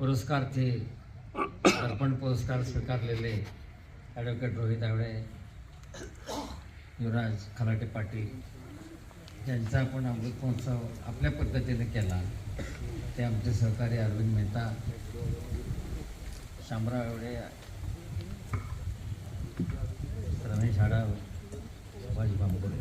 पुरस्कारचे अर्पण पुरस्कार स्वीकारलेले ॲडव्होकेट रोहित आवडे युवराज खलाटे पाटील ज्यांचा आपण अमृत महोत्सव आपल्या पद्धतीने केला. ते आमचे सहकारी अरविंद मेहता शामराव आवडे रमेश आडाव सुभाष बांबोळे.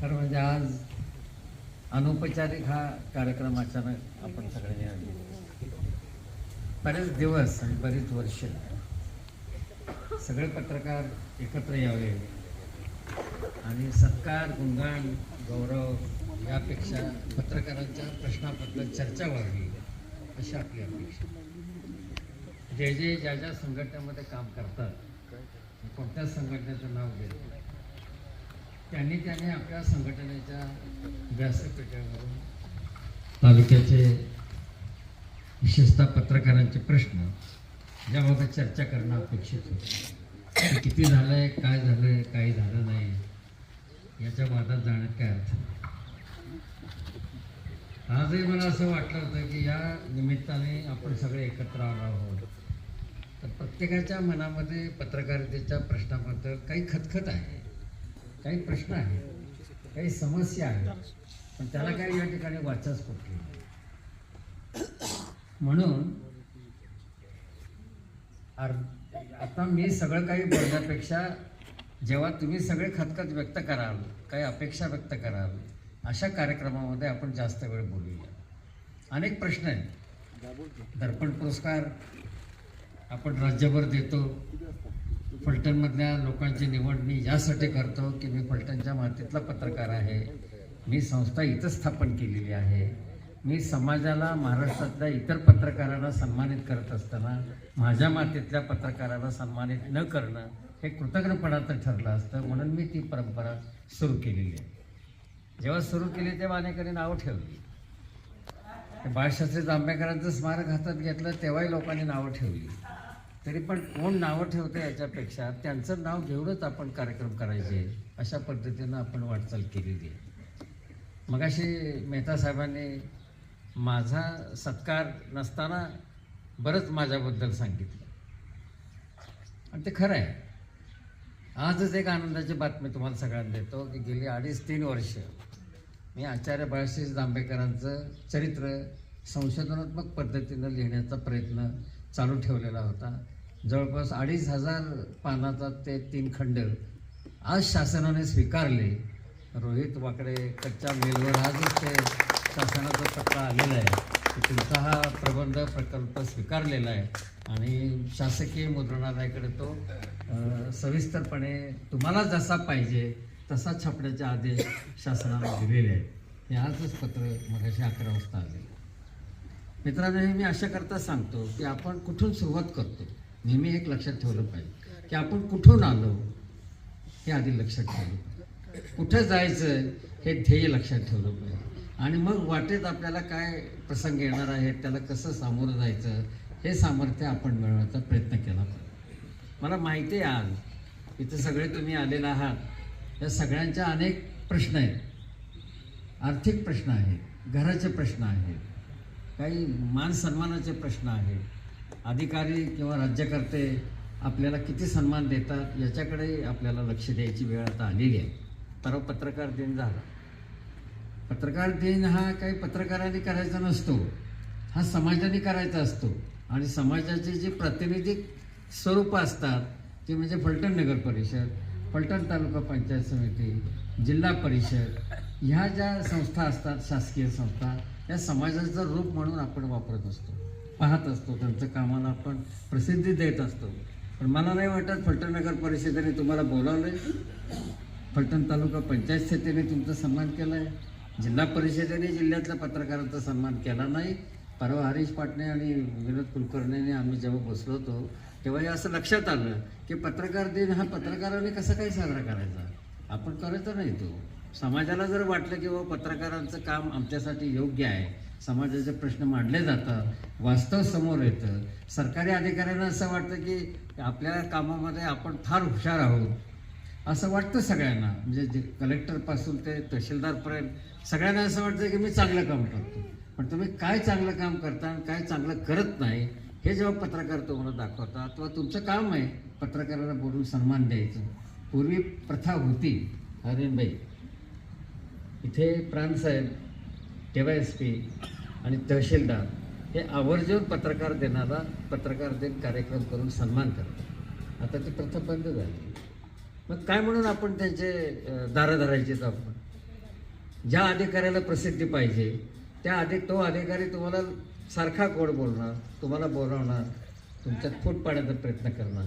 खरं म्हणजे आज अनौपचारिक हा कार्यक्रम अचानक आपण सगळ्यांनी आयोजित बरेच दिवस आणि बरीच वर्ष सगळे पत्रकार एकत्र यावे. आणि सत्कार गुणगान गौरव यापेक्षा पत्रकारांच्या प्रश्नाबद्दल चर्चा व्हावी अशी आपली अपेक्षा. जे जे ज्या ज्या संघटनेमध्ये काम करतात कोणत्याच संघटनेचं नाव घेत त्यांनी त्यांनी आपल्या संघटनेच्या व्यासपीठावरून तालुक्याचे विशेषतः पत्रकारांचे प्रश्न याबाबत चर्चा करणं अपेक्षित होतं. ते किती झालं आहे काय झालं आहे काही झालं नाही याच्या वादात जाण्यात काय अर्थ नाही. आजही मला असं वाटलं होतं की या निमित्ताने आपण सगळे एकत्र आलो आहोत. तर प्रत्येकाच्या मनामध्ये पत्रकारितेच्या प्रश्नाबद्दल काही खतखत आहे काही प्रश्न आहेत काही समस्या आहेत पण त्याला काही या ठिकाणी वाचाच कुठली म्हणून आता मी सगळं काही बोलण्यापेक्षा जेव्हा तुम्ही सगळे खतखत व्यक्त कराल काही अपेक्षा व्यक्त कराल अशा कार्यक्रमामध्ये आपण जास्त वेळ बोलूया. अनेक प्रश्न आहेत. दर्पण पुरस्कार आपण राज्यभर देतो. फलटणमधल्या लोकांची निवड मी यासाठी करतो की मी फलटणच्या मातीतला पत्रकार आहे. मी संस्था इथं स्थापन केलेली आहे. मी समाजाला महाराष्ट्रातल्या इतर पत्रकारांना सन्मानित करत असताना माझ्या मातीतल्या पत्रकाराला सन्मानित न करणं हे कृतज्ञपणाचं ठरलं असतं म्हणून मी ती परंपरा सुरू केलेली आहे. जेव्हा सुरू केली तेव्हा अनेकांनी नावं ठेवली. बाळशास्त्री जांभेकरांचं स्मारक हातात घेतलं तेव्हाही लोकांनी नावं ठेवली. तरी पण कोण नावं ठेवतं याच्यापेक्षा त्यांचं नाव घेऊनच आपण कार्यक्रम करायचे अशा पद्धतीनं आपण वाटचाल केलेली आहे. मगाशी मेहता साहेबांनी माझा सत्कार नसताना बरंच माझ्याबद्दल सांगितलं. आणि ते खरं आहे. आजच एक आनंदाची बातमी तुम्हाला सगळ्यांना देतो की गेली अडीच तीन वर्ष मी आचार्य बाळशीष जांभेकरांचं चरित्र संशोधनात्मक पद्धतीनं लिहिण्याचा प्रयत्न चालू ठेवलेला होता. जवळपास अडीच हजार पानाचा ते तीन खंड आज शासनाने स्वीकारले. रोहित वाकडे कच्च्या मेलवर आजच ते शासनाचा पत्ता आलेला आहे. की तुमचा हा प्रबंध प्रकल्प स्वीकारलेला आहे. आणि शासकीय मुद्रणालयाकडे तो सविस्तरपणे तुम्हाला जसा पाहिजे तसा छापण्याचे आदेश शासनाने दिलेले आहेत. हे आजच पत्र मगाशी अकरा वाजता आले. मित्रांनो हे मी अशा करता सांगतो की आपण कुठून सुरुवात करतो नेहमी एक लक्षात ठेवलं पाहिजे. की आपण कुठून आलो हे आधी लक्षात ठेवलं पाहिजे. कुठं जायचं हे ध्येय लक्षात ठेवलं पाहिजे. आणि मग वाटेत आपल्याला काय प्रसंग येणार आहे त्याला कसं सामोरं जायचं हे सामर्थ्य आपण मिळवण्याचा प्रयत्न केला पाहिजे. मला माहिती आहे आज इथे सगळे तुम्ही आलेला आहात या सगळ्यांच्या अनेक प्रश्न आहेत. आर्थिक प्रश्न आहेत घराचे प्रश्न आहेत काही मान सन्मानाचे प्रश्न आहेत. अधिकारी किंवा राज्यकर्ते आपल्याला किती सन्मान देतात याच्याकडे आपल्याला लक्ष द्यायची वेळ आता आलेली आहे. परवा पत्रकार दिन झाला. पत्रकार दिन हा काही पत्रकारांनी करायचा नसतो. हा समाजाने करायचा असतो. आणि समाजाचे जे प्रातिनिधिक स्वरूपं असतात ते म्हणजे फलटण नगर परिषद फलटण तालुका पंचायत समिती जिल्हा परिषद ह्या ज्या संस्था असतात शासकीय संस्था या समाजाचं रूप म्हणून आपण वापरत असतो. पाहत असतो त्यांचं कामाला आपण प्रसिद्धी देत असतो. पण मला नाही वाटत फलटण नगर परिषदेने तुम्हाला बोलावलं आहे फलटण तालुका पंचायत समितीने तुमचा सन्मान केला आहे जिल्हा परिषदेने जिल्ह्यातल्या पत्रकारांचा सन्मान केला नाही. परवा हरीश पाटणे आणि विनोद कुलकर्णीने आम्ही जेव्हा बसलो होतो तेव्हा हे असं लक्षात आलं की पत्रकार दिन हा पत्रकारांनी कसा काही साजरा करायचा? आपण करायचा नाही तो. समाजाला जर वाटलं की बाबा पत्रकारांचं काम आमच्यासाठी योग्य आहे समाजाचे प्रश्न मांडले जातात वास्तव समोर येतं सरकारी अधिकाऱ्यांना असं वाटतं की आपल्या कामामध्ये आपण फार हुशार आहोत असं वाटतं सगळ्यांना. म्हणजे जे कलेक्टरपासून ते तहसीलदारपर्यंत सगळ्यांना असं वाटतं की मी चांगलं काम करतो. पण तुम्ही काय चांगलं काम करता आणि काय चांगलं करत नाही हे जेव्हा पत्रकार तुम्हाला दाखवतात तेव्हा तुमचं काम आहे पत्रकाराला बोलून सन्मान द्यायचं. पूर्वी प्रथा होती अरविंदबाई इथे प्रांतसाहेब टेवा एस पी आणि तहसीलदार हे आवर्जून पत्रकार दिनाला पत्रकार दिन कार्यक्रम करून सन्मान करतात. आता ती प्रथा बंद झाली. मग काय म्हणून आपण त्यांचे दारा धरायचे धरायचेत आपण ज्या अधिकाऱ्याला प्रसिद्धी पाहिजे त्या अधिक तो अधिकारी तुम्हाला सारखा गोड बोलणार? तुम्हाला बोलावणार. तुमच्यात फूट पाडण्याचा प्रयत्न करणार.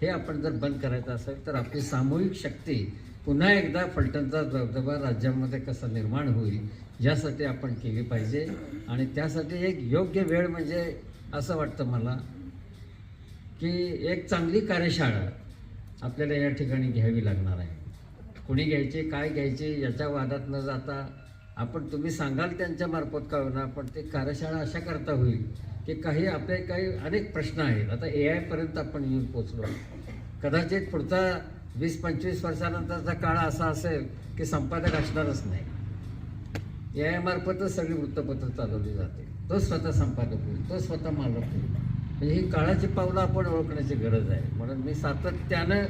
हे आपण जर बंद करायचं असेल तर आपली सामूहिक शक्ती पुन्हा एकदा फलटणचा दबदबा राज्यामध्ये कसा निर्माण होईल यासाठी आपण केली पाहिजे. आणि त्यासाठी एक योग्य वेळ म्हणजे असं वाटतं मला की एक चांगली कार्यशाळा आपल्याला या ठिकाणी घ्यावी लागणार आहे. कुणी घ्यायचे काय घ्यायचे याच्या वादात न जाता आपण तुम्ही सांगाल त्यांच्या मार्फत का होईना पण ते कार्यशाळा अशा करता होईल की काही आपले काही अनेक प्रश्न आहेत. आता ए आयपर्यंत आपण येऊन पोचलो कदाचित पुढचा वीस पंचवीस वर्षानंतरचा काळ असा असेल की संपादक असणारच नाही. ए आयमार्फतच सगळी वृत्तपत्र चालवली जाते. तो स्वतः संपादक होईल तो स्वतः मालक होईल. म्हणजे ही काळाची पावलं आपण ओळखण्याची गरज आहे. म्हणून मी सातत्यानं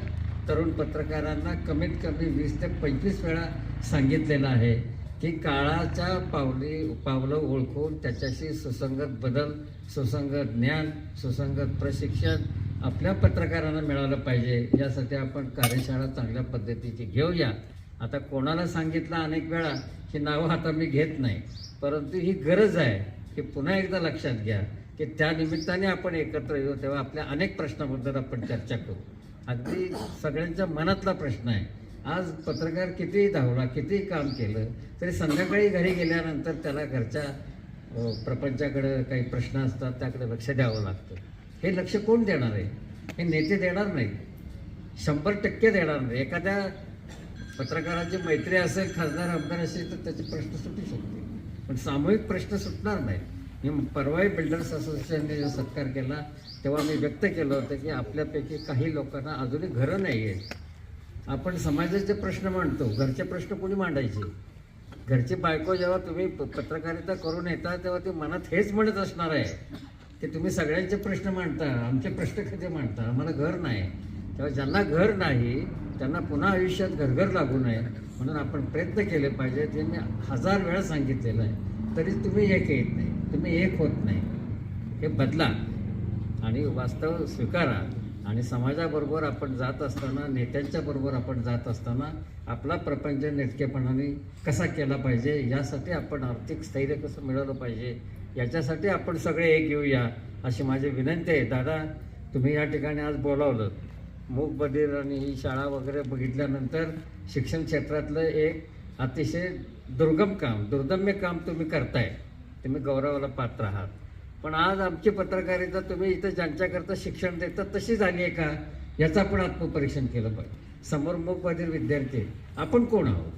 तरुण पत्रकारांना कमीत कमी वीस ते पंचवीस वेळा सांगितलेलं आहे की काळाच्या पावली पावलं ओळखून त्याच्याशी सुसंगत बदल सुसंगत ज्ञान सुसंगत प्रशिक्षण आपल्या पत्रकारांना मिळालं पाहिजे. यासाठी आपण कार्यशाळा चांगल्या पद्धतीची घेऊया. आता कोणाला सांगितलं अनेक वेळा की नावं आता मी घेत नाही परंतु ही गरज आहे की पुन्हा एकदा लक्षात घ्या की त्या निमित्ताने आपण एकत्र येऊ तेव्हा आपल्या अनेक प्रश्नाबद्दल आपण चर्चा करू. अगदी सगळ्यांच्या मनातला प्रश्न आहे. आज पत्रकार कितीही धावला कितीही काम केलं तरी संध्याकाळी घरी गेल्यानंतर त्याला घरच्या प्रपंचाकडं काही प्रश्न असतात त्याकडे लक्ष द्यावं लागतं. हे लक्ष कोण देणार आहे? हे नेते देणार नाही शंभर टक्के देणार नाही. एखाद्या पत्रकाराची मैत्री असेल खासदार आमदार असेल तर त्याचे प्रश्न सुटू शकते पण सामूहिक प्रश्न सुटणार नाही मी परवाही बिल्डर्स असोसिएशनने सत्कार केला तेव्हा मी व्यक्त केलं होतं की आपल्यापैकी काही लोकांना अजूनही घरं नाही आहेत. आपण समाजाचे प्रश्न मांडतो घरचे प्रश्न कोणी मांडायचे? घरची बायको जेव्हा तुम्ही प- पत्रकारिता करून येता तेव्हा ती मनात हेच म्हणत असणार आहे की तुम्ही सगळ्यांचे प्रश्न मांडता आमचे प्रश्न कधी मांडता? आम्हाला घर नाही. तेव्हा ज्यांना घर नाही त्यांना पुन्हा आयुष्यात घरघर लागू नये म्हणून आपण प्रयत्न केले पाहिजे ते मी हजार वेळा सांगितलेलं आहे. तरी तुम्ही एक येत नाही. तुम्ही एक होत नाही. हे बदला आणि वास्तव स्वीकारा आणि समाजाबरोबर आपण जात असताना नेत्यांच्या बरोबर आपण जात असताना आपला प्रपंच नेटकेपणाने कसा केला पाहिजे यासाठी आपण आर्थिक स्थैर्य कसं मिळवलं पाहिजे याच्यासाठी आपण सगळे एक घेऊया अशी माझी विनंती आहे. दादा तुम्ही या ठिकाणी आज बोलावलं. मूक बधीर आणि ही शाळा वगैरे बघितल्यानंतर शिक्षण क्षेत्रातलं एक अतिशय दुर्गम काम दुर्दम्य काम तुम्ही करताय. तुम्ही गौरवाला पात्र आहात. पण आज आमची पत्रकारिता तुम्ही इथं ज्यांच्याकरता शिक्षण देता तशी झाली आहे का? याचं आपण आत्मपरीक्षण केलं पाहिजे. समोर मूकबधीर विद्यार्थी आपण कोण आहोत?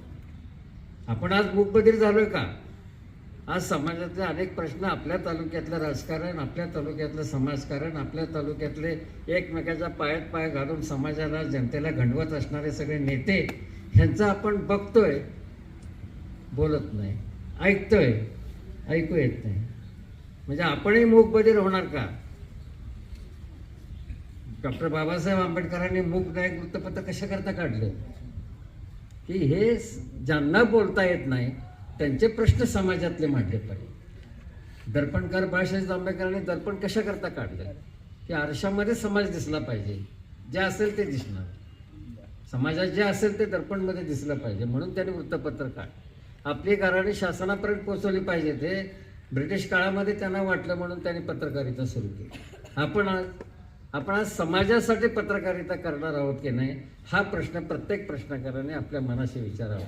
आपण आज मूकबधीर झालोय का? आज समाजातले अनेक प्रश्न आपल्या तालुक्यातलं राजकारण आपल्या तालुक्यातलं समाजकारण आपल्या तालुक्यातले एकमेकाच्या पायात पाय घालून समाजाला जनतेला घडवत असणारे सगळे नेते ह्यांचा आपण बघतोय बोलत नाही ऐकतोय. ऐकू येत नाही. म्हणजे आपणही मूकबधीर होणार का? डॉक्टर बाबासाहेब आंबेडकरांनी मूक नायक वृत्तपत्र कशा करता काढलं? की हे ज्यांना बोलता येत नाही त्यांचे प्रश्न समाजातले मांडले पाहिजे. दर्पणकार बाळशाही आंबेडकरांनी दर्पण कशा करता काढलं? की आरशामध्ये समाज दिसला पाहिजे. जे असेल ते दिसणार. समाजात जे असेल ते दर्पणमध्ये दिसलं पाहिजे. म्हणून त्यांनी वृत्तपत्र काढ आपली गाराणी शासनापर्यंत पोहोचवली पाहिजे. ते ब्रिटिश काळामध्ये त्यांना वाटलं म्हणून त्यांनी पत्रकारिता सुरू केली. आपण आज आपण आज समाजासाठी पत्रकारिता करणार आहोत की नाही हा प्रश्न प्रत्येक प्रश्नकाराने आपल्या मनाशी विचारावा.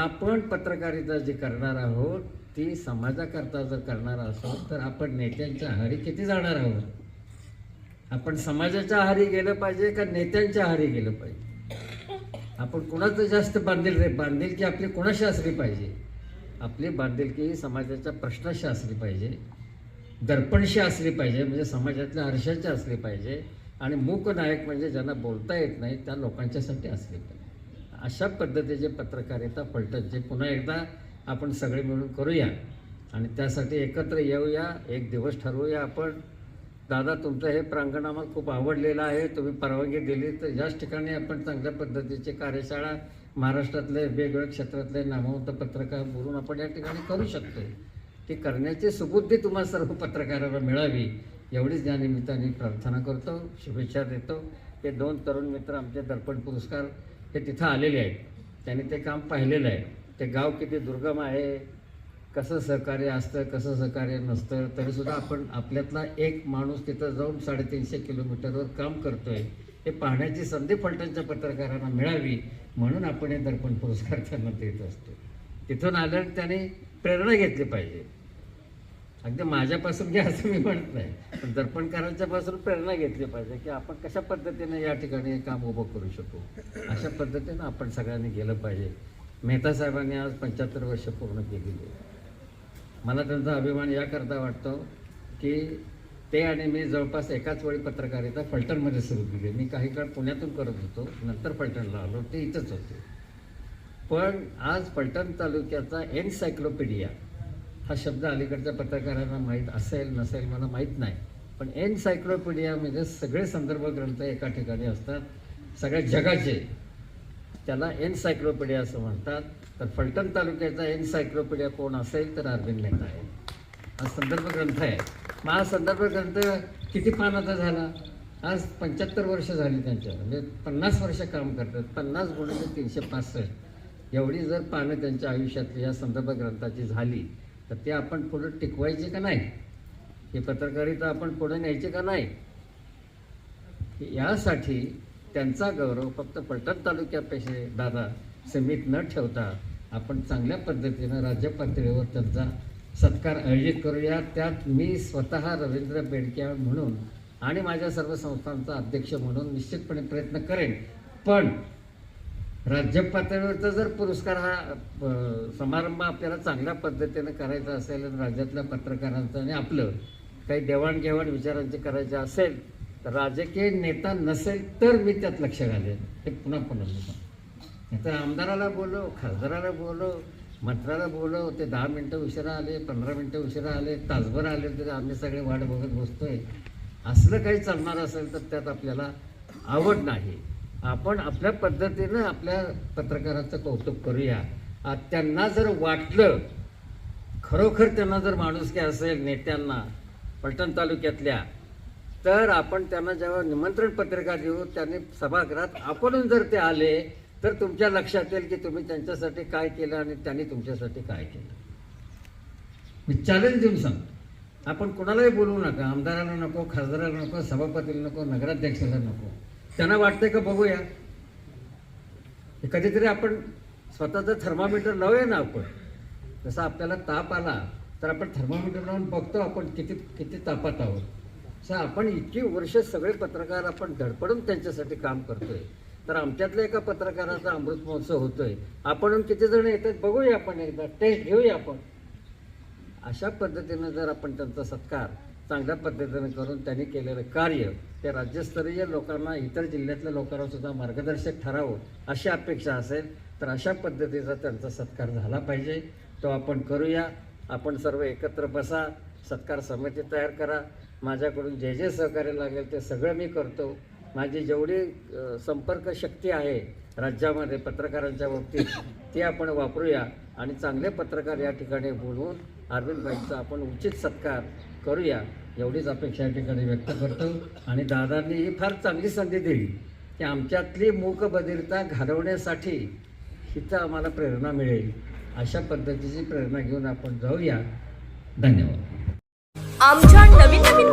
आपण पत्रकारिता जी करणार आहोत ती समाजाकरता जर करणार असो तर आपण नेत्यांच्या आहारी किती जाणार आहोत? आपण समाजाच्या आहारी गेलं पाहिजे का नेत्यांच्या आहारी गेलं पाहिजे? आपण कुणाचं जास्त बांधील रे? बांधिलकी आपली कुणाशी असली पाहिजे? आपली बांधिलकी ही समाजाच्या प्रश्नाशी असली पाहिजे दर्पणशी असली पाहिजे म्हणजे समाजातल्या हर्षाची असली पाहिजे आणि मूक नायक म्हणजे ज्यांना बोलता येत नाही त्या लोकांच्यासाठी असली पाहिजे. अशा पद्धतीचे पत्रकारिता पलटत जे पुन्हा एकदा आपण सगळे मिळून करूया. आणि त्यासाठी एकत्र येऊया एक दिवस ठरवूया आपण. दादा तुमचं हे प्रांगण आम्हाला खूप आवडलेलं आहे. तुम्ही परवानगी दिली तर याच ठिकाणी आपण चांगल्या पद्धतीची कार्यशाळा महाराष्ट्रातले वेगवेगळ्या क्षेत्रातले नामवंत पत्रकार बोलून आपण या ठिकाणी करू शकतो ती करण्याची सुबुद्धी तुम्हाला सर्व पत्रकारांना मिळावी एवढीच या निमित्ताने प्रार्थना करतो शुभेच्छा देतो. हे दोन तरुण मित्र आमचे दर्पण पुरस्कार हे तिथं आलेले आहेत. त्यांनी ते काम पाहिलेलं आहे. ते गाव किती दुर्गम आहे कसं सहकार्य असतं कसं सहकार्य नसतं तरीसुद्धा आपण आपल्यातला एक माणूस तिथं जाऊन साडेतीनशे किलोमीटरवर काम करतो आहे हे पाहण्याची संधी फलटणच्या पत्रकारांना मिळावी म्हणून आपण हे दर्पण पुरस्कार त्यांना देत असतो. तिथून आल्यावर त्याने प्रेरणा घेतली पाहिजे. अगदी माझ्यापासून घ्या असं मी म्हणत नाही पण दर्पणकारांच्या पासून प्रेरणा घेतली पाहिजे की आपण कशा पद्धतीने या ठिकाणी काम उभं करू शकू? अशा पद्धतीनं आपण सगळ्यांनी गेलं पाहिजे. मेहता साहेबांनी आज पंच्याहत्तर वर्ष पूर्ण केलेली आहे मला त्यांचा अभिमान याकरता वाटतो की ते आणि मी जवळपास एकाच वेळी पत्रकारिता फलटणमध्ये सुरू केली. मी काही काळ पुण्यातून करत होतो नंतर फलटणला आलो ते इथंच होते. पण आज फलटण तालुक्याचा एनसायक्लोपीडिया हा शब्द अलीकडच्या पत्रकारांना माहीत असेल नसेल मला माहीत नाही. पण एनसायक्लोपीडियामध्ये सगळे संदर्भ ग्रंथ एका ठिकाणी असतात. सगळ्या जगाचे. त्याला एनसायक्लोपीडिया असं म्हणतात. तर फलटण तालुक्याचा एनसायक्लोपीडिया कोण असेल तर अरविंद लेखा आहे. हा संदर्भ ग्रंथ आहे. मग हा संदर्भ ग्रंथ किती पानाचा झाला? आज पंच्याहत्तर वर्ष झाली त्यांच्या. म्हणजे पन्नास वर्ष काम करतात. पन्नास गुणाचे तीनशे पासष्ट. एवढी जर पानं त्यांच्या आयुष्यातली या संदर्भ ग्रंथाची झाली तर ते आपण पुढे टिकवायचे का नाही? ही पत्रकारिता आपण पुढे न्यायची का नाही? यासाठी त्यांचा गौरव फक्त पलटण तालुक्यापेक्षा दादा सीमित न ठेवता आपण चांगल्या पद्धतीनं राज्य पातळीवर त्यांचा सत्कार आयोजित करूया. त्यात मी स्वतः रवींद्र बेडके म्हणून आणि माझ्या सर्व संस्थांचा अध्यक्ष म्हणून निश्चितपणे प्रयत्न करेन. पण राज्य पातळीवरचा जर पुरस्कार हा समारंभ आपल्याला चांगल्या पद्धतीनं करायचा असेल आणि राज्यातल्या पत्रकारांचं आणि आपलं काही देवाणघेवाण विचारांची करायची असेल तर राजकीय नेता नसेल तर मी त्यात लक्ष घालेन. हे पुन्हा पुन्हा तर नाहीतर आमदाराला बोलव खासदाराला बोलव मंत्र्याला बोलव ते दहा मिनटं उशिरा आले पंधरा मिनटं उशिरा आले तासभर आले तरी आम्ही सगळे वाट बघत बसतोय. असलं काही चालणार असेल तर त्यात आपल्याला आवड नाही. आपण आपल्या पद्धतीनं आपल्या पत्रकाराचं कौतुक करूया. त्यांना जर वाटलं खरोखर त्यांना जर माणुसकी असेल नेत्यांना पलटण तालुक्यातल्या तर आपण त्यांना जेव्हा निमंत्रण पत्रिका देऊ त्यांनी सभागृहात आपण जर ते आले तर तुमच्या लक्षात येईल की तुम्ही त्यांच्यासाठी काय केलं आणि त्यांनी तुमच्यासाठी काय केलं. मी चॅलेंज देऊन सांगतो. आपण कोणालाही बोलवू नका आमदाराला नको खासदाराला नको सभापतीला नको नगराध्यक्षाला नको. त्यांना वाटतंय का बघूया? कधीतरी आपण स्वतःचं थर्मामीटर लावूया ना आपण. जसं आपल्याला ताप आला तर आपण थर्मामीटर लावून बघतो आपण किती किती तापात आहोत. सर आपण इतकी वर्ष सगळे पत्रकार आपण धडपडून त्यांच्यासाठी काम करतोय. तर आमच्यातल्या एका पत्रकाराचा अमृत महोत्सव होतोय. आपण किती जण येतात बघूया आपण एकदा टेस्ट घेऊया आपण. अशा पद्धतीनं जर आपण त्यांचा सत्कार चांगल्या पद्धतीनं करून त्यांनी केलेलं कार्य ते राज्यस्तरीय लोकांना इतर जिल्ह्यातल्या लोकांना सुद्धा मार्गदर्शक ठरावं अशी अपेक्षा असेल तर अशा पद्धतीचा त्यांचा सत्कार झाला पाहिजे. तो आपण करूया. आपण सर्व एकत्र बसा सत्कार समिती तयार करा. माझ्याकडून जे जे सहकार्य लागेल ते सगळं मी करतो. माझी जेवढी संपर्क शक्ती आहे राज्यामध्ये पत्रकारांच्या बाबतीत ते आपण वापरूया आणि चांगले पत्रकार या ठिकाणी बोलवून अरविंदबाईंचा आपण उचित सत्कार करूया. एवढीच अपेक्षा या ठिकाणी व्यक्त करतो आणि दादांनी ही फार चांगली संधी दिली की आमच्यातली मूकबधिरता घालवण्यासाठी इथं आम्हाला प्रेरणा मिळेल. अशा पद्धतीची प्रेरणा घेऊन आपण जाऊया. धन्यवाद. आमच्या नवीन नवीन